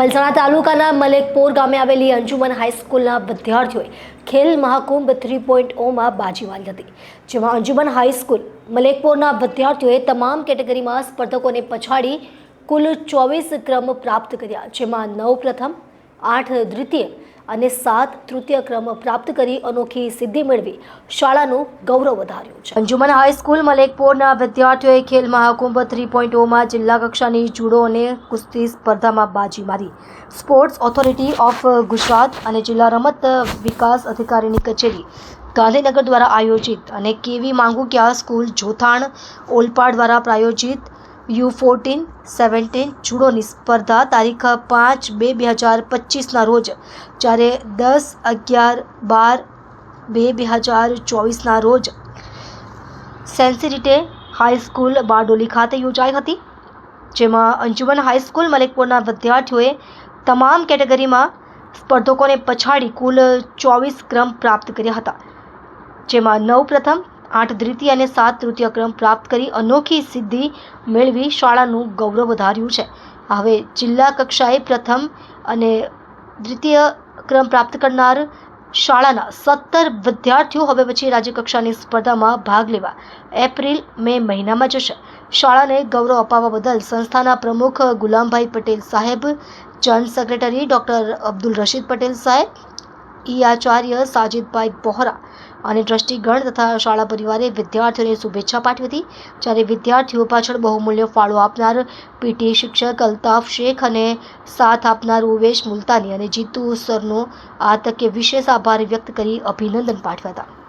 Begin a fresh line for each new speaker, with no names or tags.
પલસાણા તાલુકાના મલેકપોર ગામે આવેલી અંજુમન હાઈસ્કૂલના વિદ્યાર્થીઓએ ખેલ મહાકુંભ થ્રી પોઈન્ટ ઓમાં બાજી મારી હતી. જેમાં અંજુમન હાઈસ્કૂલ મલેકપોરના વિદ્યાર્થીઓએ તમામ કેટેગરીમાં સ્પર્ધકોને પછાડી કુલ ચોવીસ ક્રમ પ્રાપ્ત કર્યા, જેમાં નવ પ્રથમ, આઠ દ્વિતીય અને સાત તૃતીય ક્રમ પ્રાપ્ત કરી અનોખી સિદ્ધિ મેળવી. શાળાનું ગૌરવ વધાર્યું છે. અંજુમન હાઈસ્કૂલ મલેકપોરના વિદ્યાર્થીઓએ ખેલ મહાકુંભ થ્રી પોઈન્ટ ઓમાં જિલ્લા કક્ષાની જુડો અને કુસ્તી સ્પર્ધામાં બાજી મારી. સ્પોર્ટ્સ ઓથોરિટી ઓફ ગુજરાત અને જિલ્લા રમત વિકાસ અધિકારીની કચેરી ગાંધીનગર દ્વારા આયોજિત અને કેવી માંગુ કે આ સ્કૂલ જોથાણ ઓલપાડ દ્વારા પ્રાયોજિત યુ ફોર્ટીન, સેવન્ટીન જુડોની સ્પર્ધા તારીખ પાંચ બે બે હજાર પચીસના રોજ, જ્યારે દસ અગિયાર બાર બે બે હજાર ચોવીસના રોજ સેન્સિરિટે હાઈસ્કૂલ બારડોલી ખાતે યોજાઈ હતી. જેમાં અંજુમન હાઈસ્કૂલ મલેકપુરના વિદ્યાર્થીઓએ તમામ કેટેગરીમાં સ્પર્ધકોને પછાડી કુલ ચોવીસ ક્રમ પ્રાપ્ત કર્યા હતા. જેમાં નવ પ્રથમ આઠ દ્વિતીય અને સાત તૃતીય ક્રમ પ્રાપ્ત કરી અનોખી સિદ્ધિ મેળવી શાળાનું ગૌરવ વધાર્યું છે. હવે જિલ્લા કક્ષાએ પ્રથમ અને દ્વિતીય ક્રમ પ્રાપ્ત કરનાર શાળાના સત્તર વિદ્યાર્થીઓ હવે પછી રાજ્યકક્ષાની સ્પર્ધામાં ભાગ લેવા એપ્રિલ, મે મહિનામાં જશે. શાળાને ગૌરવ અપાવવા બદલ સંસ્થાના પ્રમુખ ગુલામભાઈ પટેલ સાહેબ joint secretary doctor Abdul Rashid Patel સાહેબ ઈ આચાર્ય સાજિદભાઈ બોહરા અને ટ્રસ્ટીગણ તથા શાળા પરિવારે વિદ્યાર્થીઓને શુભેચ્છા પાઠવી હતી, જ્યારે વિદ્યાર્થીઓ પાછળ બહુમૂલ્ય ફાળો આપનાર પીટી શિક્ષક અલ્તાફ શેખ અને સાથ આપનાર ઉવેશ મુલતાની અને જીતુ સરનો આ તકે વિશેષ આભાર વ્યક્ત કરી અભિનંદન પાઠવ્યા હતા.